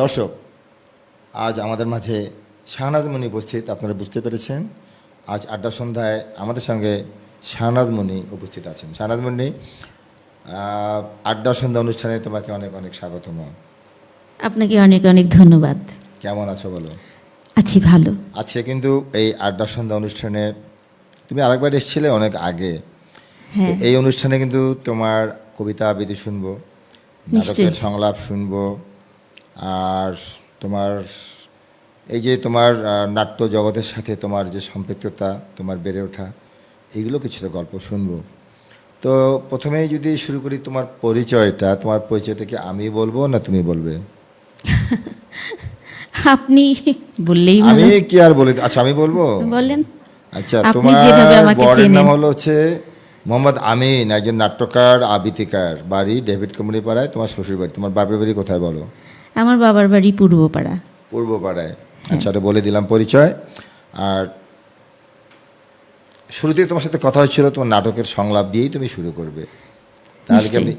দর্শক আজ আমাদের মাঝে শাহনাজ মণি উপস্থিত আপনারা বুঝতে পেরেছেন। আজ আড্ডা সন্ধ্যায় আমাদের সঙ্গে শাহনাজ মণি উপস্থিত আছেন। শাহনাজ মণি আড্ডা সন্ধ্যা অনুষ্ঠানে তোমাকে অনেক অনেক স্বাগতম। আপনাকে অনেক অনেক ধন্যবাদ। কেমন আছো বলো? আছি ভালো। আজকে কিন্তু এই আড্ডা সন্ধ্যা অনুষ্ঠানে তুমি আরেকবার এসেছিলে অনেক আগে। হ্যাঁ। এই অনুষ্ঠানে কিন্তু তোমার কবিতা আবৃত্তি শুনব নাটকের সংলাপ শুনব আর তোমার এই যে তোমার নাট্য জগতের সাথে তোমার যে সম্পৃক্ততা তোমার বেড়ে ওঠা এইগুলো কিছুটা গল্প শুনব। তো প্রথমেই যদি শুরু করি তোমার পরিচয়টা তোমার পরিচয়টা কি আমি বলব না তুমি বলবে? আপনি বললেই আমি কি আর বলি? আচ্ছা আমি বলব? বলেন। আচ্ছা তোমার বরের নাম হলো হচ্ছে মোহাম্মদ আমিন একজন নাট্যকার আবৃত্তিকার বাড়ি ডেভিড কমলি পাড়ায় তোমার শ্বশুর বাড়ি তোমার বাপের বাড়ি কোথায় বলো? আমার বাবার বাড়ি পূর্বপাড়া। পূর্ব পাড়ায় আচ্ছা বলে দিলাম পরিচয়। আর শুরুতেই তোমার সাথে কথা হচ্ছিল তোমার নাটকের সংলাপ দিয়েই তুমি শুরু করবে। তাহলে কি। আমি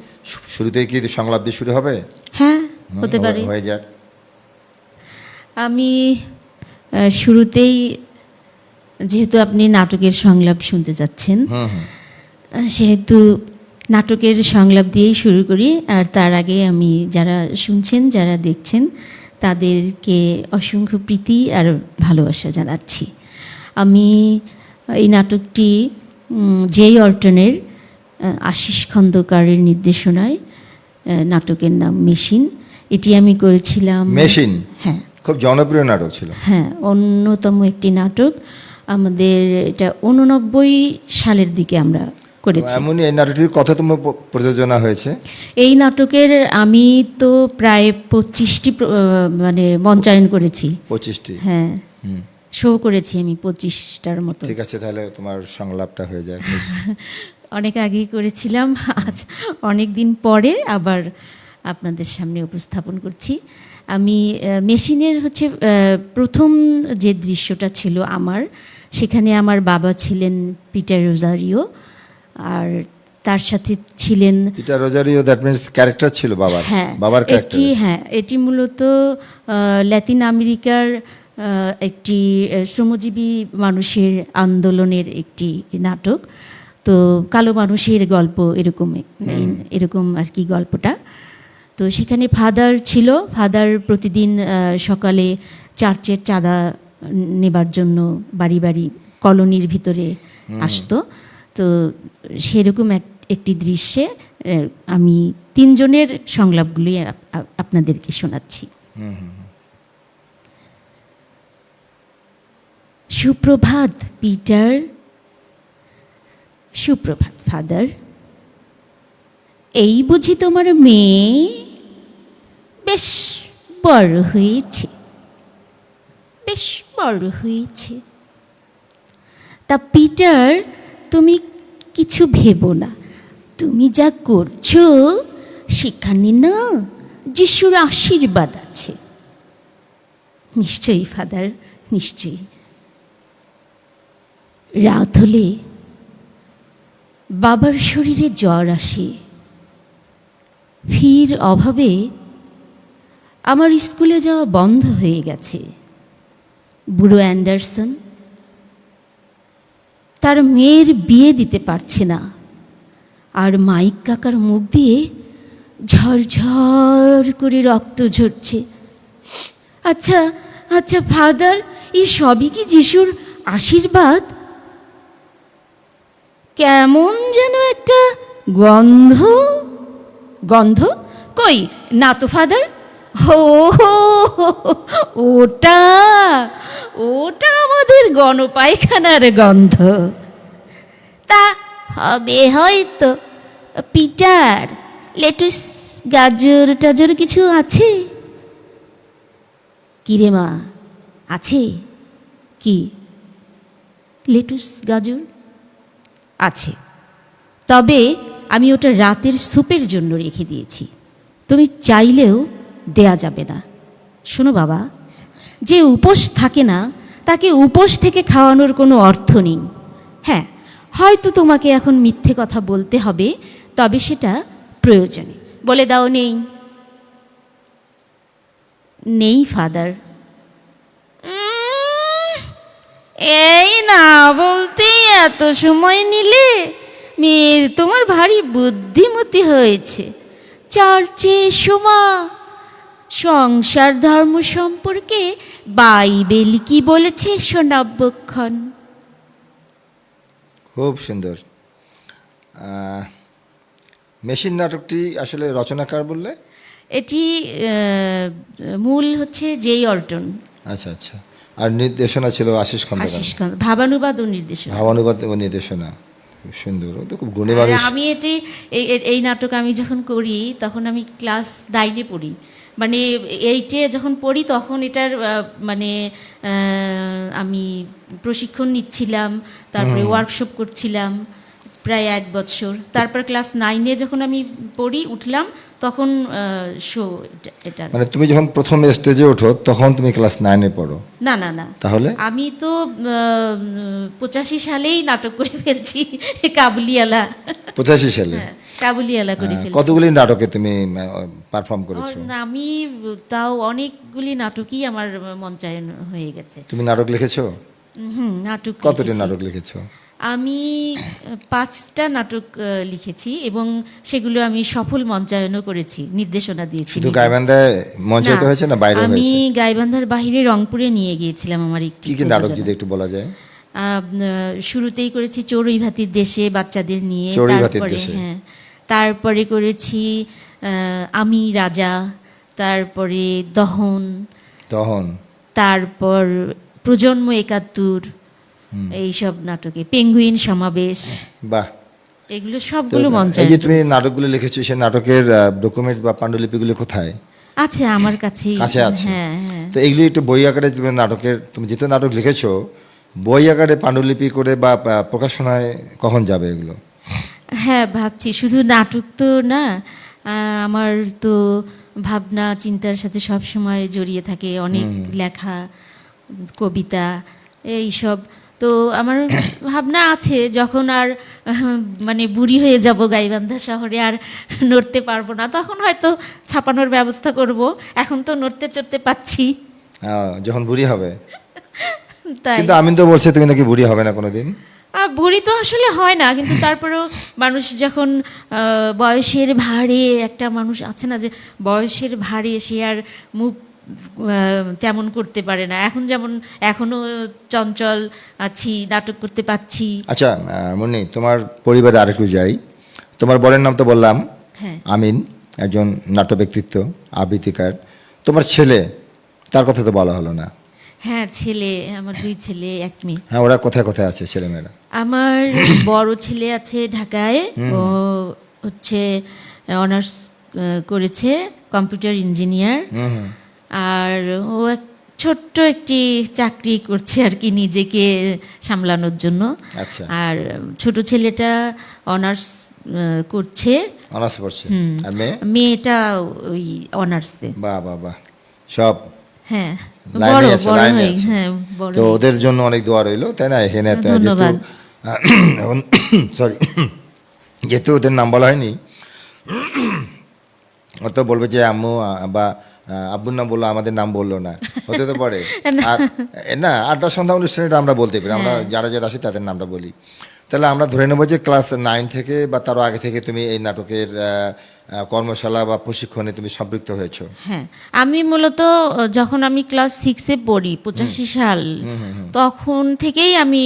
শুরুতেই কি সংলাপ দিয়ে শুরু হবে? হ্যাঁ হতে পারে। হয়ে যাক। আমি শুরুতেই যেহেতু আপনি নাটকের সংলাপ শুনতে যাচ্ছেন সেহেতু নাটকের সংলাপ দিয়েই শুরু করি আর তার আগে আমি যারা শুনছেন যারা দেখছেন তাদেরকে অসংখ্য প্রীতি আর ভালোবাসা জানাচ্ছি। আমি এই নাটকটি জেই অল্টনের আশিস খন্দকারের নির্দেশনায় নাটকের নাম মেশিন। এটি আমি করেছিলাম মেশিন? হ্যাঁ। খুব জনপ্রিয় নাটক ছিল। হ্যাঁ অন্যতম একটি নাটক। আমাদের এটা উননব্বই সালের দিকে আমরা করেছি। এমনই এই নাটকটির কততম প- প্রযোজনা হয়েছে? এই নাটকের আমি তো প্রায় পঁচিশটি মানে মঞ্চায়ন করেছি। পঁচিশটি? হ্যাঁ। শো করেছি আমি পঁচিশটার মতো। ঠিক আছে তাহলে তোমার সংলাপটা হয়ে যায় অনেক আগেই করেছিলাম আজ অনেক দিন পরে আবার আপনাদের সামনে উপস্থাপন করছি। আমি মেশিনের হচ্ছে প্রথম যে দৃশ্যটা ছিল আমার সেখানে আমার বাবা ছিলেন পিটার রোজারিও। আর তার সাথে ছিলেন Peter Rosario that means character ছিল বাবার হ্যাঁ বাবার ক্যারেক্টার এটি হ্যাঁ এটি মূলত ল্যাতিন আমেরিকার একটি শ্রমজীবী মানুষের আন্দোলনের একটি নাটক। তো কালো মানুষের গল্প এরকম এরকম আর কি গল্পটা। তো সেখানে ফাদার ছিল ফাদার প্রতিদিন সকালে চার্চের চাঁদা নেবার জন্য বাড়ি বাড়ি কলোনির ভিতরে আসতো। তো সেরকম এক, একটি দৃশ্যে আমি তিনজনের সংলাপগুলি আপ- আপ- আপনাদেরকে শোনাচ্ছি। সুপ্রভাত, পিটার। সুপ্রভাত, ফাদার। এই বুঝি তোমার মেয়ে বেশ বড় হয়েছে। বেশ বড় হয়েছে। তা পিটার তুমি কিছু ভেবো না। তুমি যা করছ, সেখানে না যিশুর আশীর্বাদ আছে। নিশ্চয়ই, ফাদার, নিশ্চয়ই। রাত হলে বাবার শরীরে জ্বর আসে। ফির অভাবে আমার স্কুলে যাওয়া বন্ধ হয়ে গেছে। বুড়ো অ্যান্ডারসন তার মেয়ের বিয়ে দিতে পারছে না। আর মাইক কাকার মুখ দিয়ে ঝরঝর করে রক্ত ঝরছে। আচ্ছা আচ্ছা ফাদার, এই সবই কি যিশুর আশীর্বাদ? কেমন যেন একটা গন্ধ। গন্ধ? কই, না তো, ফাদার? হো, ওটা ওটা আমাদের গণপায়খানার গন্ধ। তা হবে হয়তো পিটার লেটুস গাজর টাজর কিছু আছে? কি রে মা আছে? কি? লেটুস গাজর? আছে। তবে আমি ওটা রাতের স্যুপের জন্য রেখে দিয়েছি। তুমি চাইলেও দেয়া যাবে না। শোনো বাবা, যে উপোস থাকে না, তাকে উপোস থেকে খাওয়ানোর কোনো অর্থ নেই। হ্যাঁ হয়তো তোমাকে এখন মিথ্যে কথা বলতে হবে, তবে সেটা প্রয়োজনে। বলে দাও নেই। নেই, ফাদার। এই না বলতে এত সময় নিলে মেয়ে তোমার ভারী বুদ্ধিমতী হয়েছে। চর্চে সোমা সংসার ধর্ম সম্পর্কে বাইবেল কি বলেছে সোনাব্যক্ষণ খুব সুন্দর। মেশিন নাটকটি আসলে রচনাকার বললে? এটি মূল হচ্ছে জেই অল্টন। আচ্ছা আচ্ছা। আর নির্দেশনা ছিল আশিস খন্দকার। আশিস ভাবানুবাদ ও নির্দেশনা। ভাবানুবাদ ও নির্দেশনা। সুন্দর। ও তো খুব গুণী মানুষ। আমি এটি এই নাটক আমি যখন করি তখন আমি ক্লাস নাইনে পড়ি। মানে এইটে যখন পড়ি তখন এটার মানে আমি প্রশিক্ষণ নিচ্ছিলাম তারপরে ওয়ার্কশপ করছিলাম প্রায় এক বছর। তারপর ক্লাস নাইনে যখন আমি পড়ি উঠলাম তখন শো এটার। মানে তুমি যখন প্রথম স্টেজে ওঠো তখন তুমি ক্লাস নাইনে পড়ো? না না না। তাহলে? আমি তো পঁচাশি সালেই নাটক করে ফেলছি কাবুলিয়ালা পঁচাশি সালে? হ্যাঁ, কাবুলিয়ালা করে ফেলছি। কতগুলি নাটকে তুমি পারফর্ম করেছ? আমি তাও অনেকগুলি নাটকই আমার মঞ্চায়ন হয়ে গেছে। তুমি নাটক লিখেছো? হুম নাটক কতটি নাটক লিখেছো? আমি পাঁচটা নাটক লিখেছি এবং সেগুলো আমি সফল মঞ্চায়নও করেছি নির্দেশনা দিয়েছি শুধু গাইবান্ধায় মঞ্চায়িত হয়েছে না বাইরে আমি গাইবান্ধার বাইরে রংপুরে নিয়ে গিয়েছিলাম আমার একটি কি কি নাটক যদি একটু বলা যায়? শুরুতেই করেছি চড়ুই ভাতির দেশে বাচ্চাদের নিয়ে তারপরে হ্যাঁ তারপরে করেছি আমি রাজা তারপরে দহন দহন। তারপর প্রজন্ম একাত্তর এইসব নাটকে পেঙ্গুইন সমাবেশ। বাহ। এগুলো সবগুলো এই যে তুমি নাটকগুলো লিখেছো সেই নাটকের ডকুমেন্ট বা পাণ্ডুলিপিগুলো কোথায়? আছে আমার কাছেই। কাছে আছে? হ্যাঁ হ্যাঁ। তো এগুলো একটু বই আকারে তুমি নাটকের তুমি যেহেতু নাটক লিখেছো বই আকারে পাণ্ডুলিপি করে বা প্রকাশনায় কখন যাবে এগুলো? হ্যাঁ ভাবছি। শুধু নাটক তো না আমার তো ভাবনা চিন্তার সাথে সব সময় জড়িয়ে থাকে। অনেক লেখা কবিতা এই সব। তো আমার ভাবনা আছে যখন আর মানে বুড়ি হয়ে যাব গাইবান্ধা শহরে আর নড়তে পারব না তখন হয়তো ছাপানোর ব্যবস্থা করব। এখন তো নড়তে চড়তে পাচ্ছি। যখন বুড়ি হবে। তাই। কিন্তু আমি তো বলছি তুমি নাকি বুড়ি হবে না কোনোদিন। বুড়ি তো আসলে হয় না কিন্তু তারপরেও মানুষ যখন বয়সের ভারে একটা মানুষ আছে না যে বয়সের ভারে সে আর মুখ তেমন করতে পারে না। এখন যেমন এখনও চঞ্চল আছি নাটক করতে পাচ্ছি। আচ্ছা মুন্নি তোমার পরিবারে আরেকটু যাই। তোমার বরের নাম তো বললাম হ্যাঁ। আমিন একজন নাট্য ব্যক্তিত্ব আবৃত্তিকার। তোমার ছেলে তার কথা তো বলা হলো না। হ্যাঁ ছেলে আমার দুই ছেলে এক মেয়ে। হ্যাঁ ওরা কোথায় কোথায় আছে ছেলেমেয়েরা? আমার বড় ছেলে আছে ঢাকায়। ও হচ্ছে অনার্স করেছে কম্পিউটার ইঞ্জিনিয়ার। আর ও এক ছোট্ট একটি চাকরি করছে আর কি নিজেকে সামলানোর জন্য। আচ্ছা। আর ছোট ছেলেটা অনার্স করছে। অনার্স মেয়ে? মেয়েটা ওই অনার্সে। বাহ বাহ বাহ সব? হ্যাঁ। বড় বড় হয়ে তো ওদের জন্য অনেক দোয়া রইল তাই না? এখানে যেহেতু ধন্যবাদ। এখন সরি যেহেতু ওদের নাম বলা হয়নি ও তো বলবে যে আম্মু বা আব্বুর নাম বলল আমাদের নাম বলল না। হতে তো পারে। আর না আড্ডা সন্ধ্যা অনুষ্ঠানে আমরা বলতে পারি। আমরা হ্যাঁ। যারা যারা আসি তাদের নামটা বলি। তাহলে আমরা ধরে নেব যে ক্লাস নাইন থেকে বা তারও আগে থেকে তুমি এই নাটকের কর্মশালা বা প্রশিক্ষণে তুমি সম্পৃক্ত হয়েছো। হ্যাঁ আমি মূলত যখন আমি ক্লাস সিক্সে পড়ি পঁচাশি সাল তখন থেকেই আমি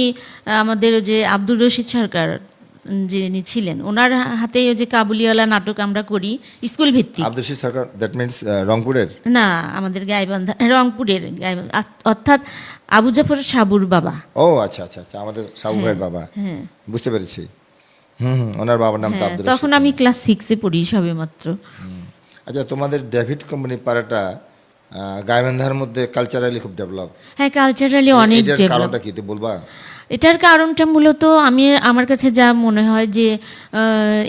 আমাদের যে আব্দুর রশিদ সরকার যিনি ছিলেন ওনার হাতে ওই যে কাবুলিওয়ালা নাটক আমরা করি স্কুল ভিত্তিক। আব্দুল সরকার দ্যাট মিনস রংপুরের? না আমাদের গাইবান্ধা রংপুরের গাইবান্ধা অর্থাৎ আবু জাফর সাবুর বাবা। ও আচ্ছা আচ্ছা আচ্ছা আমাদের সাবু ভাইয়ের বাবা। হ্যাঁ। বুঝতে পেরেছি। হুম হুম ওনার বাবার নাম তো হ্যাঁ আব্দুল তখন আমি ক্লাস সিক্সে পড়ি সবে মাত্র। আচ্ছা তোমাদের ডেভিড কোম্পানি পাড়াটা আহ, মধ্যে কালচারালি খুব ডেভেলপ হ্যাঁ কালচারালি অনেক ডেভেলপ কারণটা কি তুই বলবা? এটার কারণটা মূলত আমি আমার কাছে যা মনে হয় যে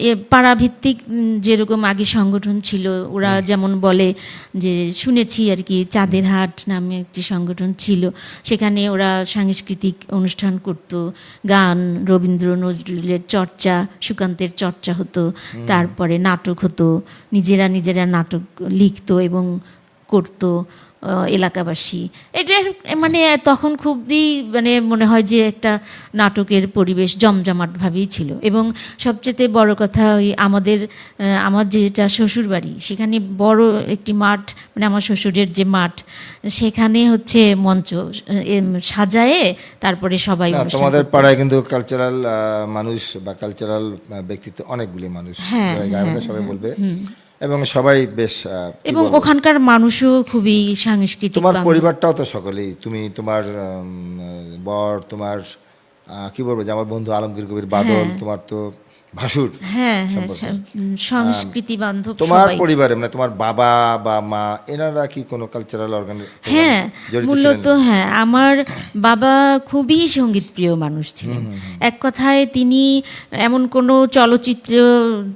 এ পাড়াভিত্তিক যেরকম আগে সংগঠন ছিল ওরা যেমন বলে যে শুনেছি আর কি চাঁদের হাট নামে একটি সংগঠন ছিল সেখানে ওরা সাংস্কৃতিক অনুষ্ঠান করত গান রবীন্দ্র নজরুলের চর্চা সুকান্তের চর্চা হতো তারপরে নাটক হতো নিজেরা নিজেরা নাটক লিখতো এবং করতো এলাকাবাসী। এটা মানে তখন খুবই মানে মনে হয় যে একটা নাটকের পরিবেশ জমজমাটভাবেই ছিল। এবং সবচেয়ে বড় কথা ওই আমাদের আমার যেটা শ্বশুর বাড়ি সেখানে বড় একটি মাঠ মানে আমার শ্বশুরের যে মাঠ সেখানে হচ্ছে মঞ্চ সাজায়ে তারপরে সবাই তোমাদের পাড়ায় কিন্তু কালচারাল মানুষ বা কালচারাল ব্যক্তিত্ব অনেকগুলি মানুষ। হ্যাঁ, হলুদে সবাই বলবে। এবং সবাই বেশ এবং ওখানকার মানুষও খুবই সাংস্কৃতিক তোমার পরিবারটাও তো সকলেই। তুমি তোমার বর তোমার কি বলব যে আমার বন্ধু আলমগীর কবির বাদল তোমার তো ভাসুর হ্যাঁ হ্যাঁ সংস্কৃতি বান্ধব তোমার পরিবারে মানে তোমার বাবা বা মা এনারা কি কোনো কালচারাল অর্গান হ্যাঁ মূলত হ্যাঁ আমার বাবা খুবই সংগীত প্রিয় মানুষ ছিলেন। এক কথায় তিনি এমন কোনো চলচ্চিত্র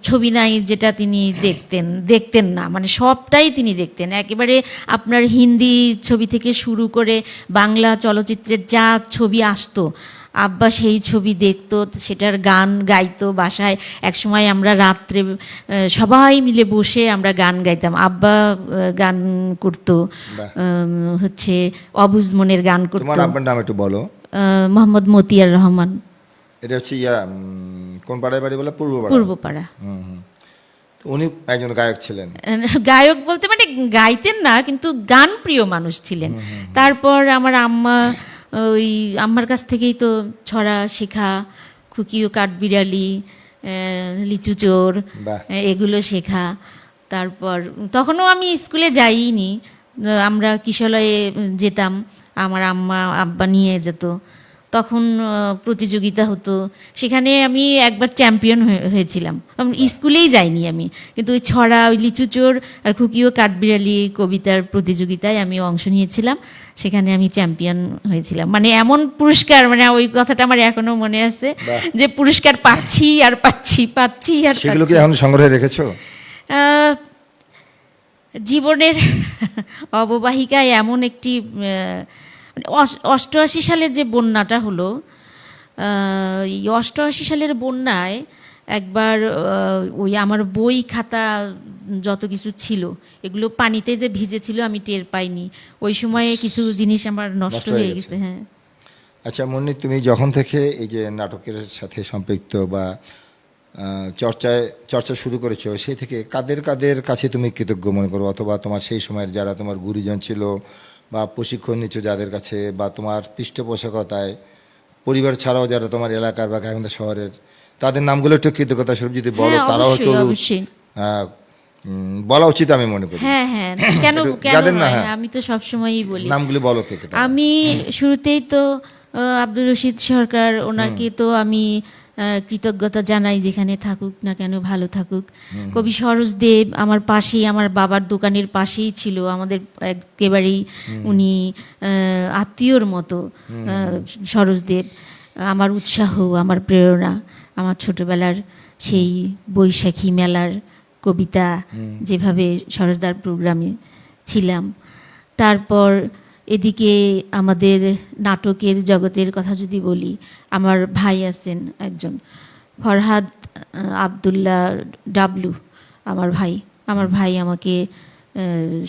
ছবি নাই যেটা তিনি দেখতেন দেখতেন না। মানে সবটাই তিনি দেখতেন। একেবারে আপনার হিন্দি ছবি থেকে শুরু করে বাংলা চলচ্চিত্রের যা ছবি আসতো আব্বা সেই ছবি দেখতো সেটার গান গাইতো বাসায়। একসময় আমরা রাত্রে সবাই মিলে বসে আমরা গান গাইতাম। আব্বা গান করতো। হচ্ছে অবুজ মনের গান করতো। তোমার আপনার নাম একটু বলো। মোহাম্মদ মতিয়ার রহমান। এটা হচ্ছে ইয়া কোন পাড়ায় বাড়ি বলে? পূর্ব পূর্বপাড়া হুম। উনি একজন গায়ক ছিলেন। গায়ক বলতে মানে গাইতেন না কিন্তু গান প্রিয় মানুষ ছিলেন। তারপর আমার আম্মা ওই আমার কাছ থেকেই তো ছড়া শেখা খুকিও কাঠবিড়ালি বিড়ালি লিচু চোর এগুলো শেখা। তারপর তখনও আমি স্কুলে যাইনি। আমরা কিশলয়ে যেতাম। আমার আম্মা আব্বা নিয়ে যেত। তখন প্রতিযোগিতা হতো। সেখানে আমি একবার চ্যাম্পিয়ন হয়েছিলাম। স্কুলেই যাইনি আমি। কিন্তু ওই ছড়া ওই লিচু চোর আর খুকিও কাঠবিড়ালি কবিতার প্রতিযোগিতায় আমি অংশ নিয়েছিলাম। সেখানে আমি চ্যাম্পিয়ন হয়েছিলাম। মানে এমন পুরস্কার মানে ওই কথাটা আমার এখনও মনে আছে যে পুরস্কার পাচ্ছি আর পাচ্ছি পাচ্ছি আর সেগুলো কি এখন সংগ্রহে রেখেছো? জীবনের অববাহিকায় এমন একটি মানে অষ্টআশি সালের যে বন্যাটা হলো এই অষ্টআশি সালের বন্যায় একবার ওই আমার বই খাতা যত কিছু ছিল এগুলো পানিতে যে ভিজেছিল আমি টের পাইনি। ওই সময়ে কিছু জিনিস আমার নষ্ট হয়ে গেছে। গেছে হ্যাঁ। আচ্ছা মুন্নি তুমি যখন থেকে এই যে নাটকের সাথে সম্পৃক্ত বা চর্চায় চর্চা শুরু করেছ সেই থেকে কাদের কাদের কাছে তুমি কৃতজ্ঞ মনে করো? অথবা তোমার সেই সময়ের যারা তোমার গুরুজন ছিল বা প্রশিক্ষণ নিচ্ছ যাদের কাছে বা তোমার পৃষ্ঠপোষকতায় পরিবার ছাড়াও যারা তোমার এলাকার বা গাইবান্ধা শহরের তাদের নামগুলো একটু কৃতজ্ঞতা স্বরূপ যদি বলো হ্যাঁ, তারাও একটু বলা উচিত আমি মনে করি। হ্যাঁ হ্যাঁ কেন যাদের না, হ্যাঁ। আমি তো সবসময়ই বলি। নামগুলি বলো কে আমি শুরুতেই তো আব্দুর রশিদ সরকার ওনাকে তো আমি কৃতজ্ঞতা জানাই যেখানে থাকুক না কেন ভালো থাকুক। কবি সরোজ দেব আমার পাশেই আমার বাবার দোকানের পাশেই ছিল আমাদের একেবারেই উনি আত্মীয়র মতো সরোজ দেব। আমার উৎসাহ আমার প্রেরণা আমার ছোটবেলার সেই বৈশাখী মেলার কবিতা যেভাবে সরোজদার প্রোগ্রামে ছিলাম। তারপর এদিকে আমাদের নাটকের জগতের কথা যদি বলি আমার ভাই আছেন একজন ফরহাদ আবদুল্লাহ ডাবলু আমার ভাই। আমার ভাই আমাকে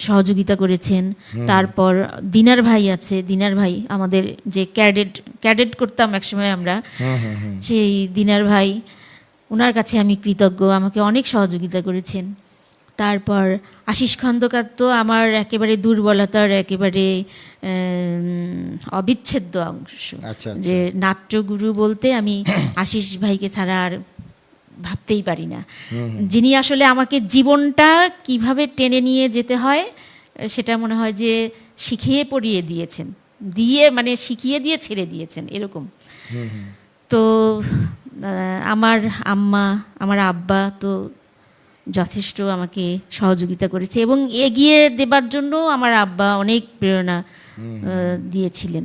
সহযোগিতা করেছেন। তারপর দিনার ভাই আছে দিনার ভাই আমাদের যে ক্যাডেট ক্যাডেট করতাম একসময় আমরা। সেই দিনার ভাই ওনার কাছে আমি কৃতজ্ঞ আমাকে অনেক সহযোগিতা করেছেন। তারপর আশিস খন্দকার তো আমার একেবারে দুর্বলতার একেবারে অবিচ্ছেদ্য অংশ। আচ্ছা, আচ্ছা। যে নাট্যগুরু বলতে আমি আশিস ভাইকে ছাড়া আর ভাবতেই পারি না। যিনি আসলে আমাকে জীবনটা কীভাবে টেনে নিয়ে যেতে হয় সেটা মনে হয় যে শিখিয়ে পড়িয়ে দিয়েছেন। দিয়ে মানে শিখিয়ে দিয়ে ছেড়ে দিয়েছেন এরকম। তো আমার আম্মা আমার আব্বা তো যথেষ্ট আমাকে সহযোগিতা করেছে এবং এগিয়ে দেবার জন্য আমার আব্বা অনেক প্রেরণা দিয়েছিলেন।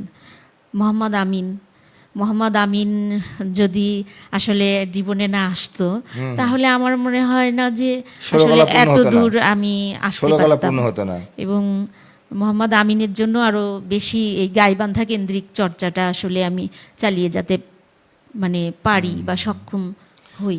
মোহাম্মদ আমিন মোহাম্মদ আমিন যদি আসলে জীবনে না আসতো তাহলে আমার মনে হয় না যে আসলে এত দূর আমি আসতে পারতাম। এবং মোহাম্মদ আমিনের জন্য আরও বেশি এই গাইবান্ধা কেন্দ্রিক চর্চাটা আসলে আমি চালিয়ে যেতে মানে পারি বা সক্ষম হই।